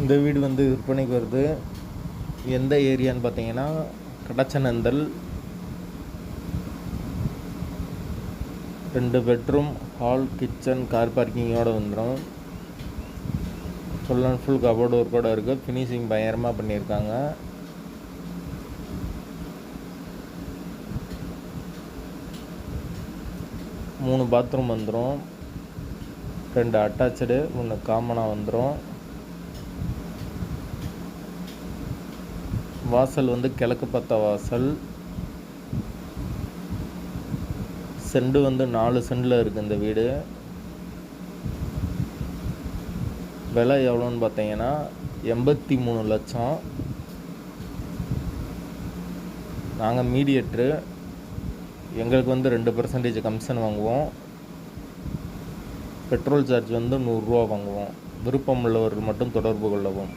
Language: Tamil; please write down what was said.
இந்த வீடு வந்து விற்பனைக்கு வருது. எந்த ஏரியான்னு பார்த்தீங்கன்னா கடச்சநந்தல். ரெண்டு பெட்ரூம் ஹால் கிச்சன் கார் பார்க்கிங்கோட வந்துடும் ஃபுல் அண்ட் ஃபுல் கபோர்டு ஒர்க்கோட இருக்குது ஃபினிஷிங் பயங்கரமாக பண்ணியிருக்காங்க. மூணு பாத்ரூம் வந்துடும் ரெண்டு அட்டாச்சு ஒன்று காமனாக வந்துடும் வாசல் வந்து கிழக்கு பத்த வாசல். செண்டு வந்து நாலு செண்டில் இருக்குது இந்த வீடு. விலை எவ்வளோன்னு பார்த்தீங்கன்னா எண்பத்தி மூணு லட்சம். நாங்கள் மீடியேட்ரு. எங்களுக்கு வந்து ரெண்டு பர்சன்டேஜ் கமிஷன் வாங்குவோம். பெட்ரோல் சார்ஜ் வந்து நூறுரூவா வாங்குவோம். விருப்பம் உள்ளவர்கள் மட்டும் தொடர்பு கொள்ளவும்.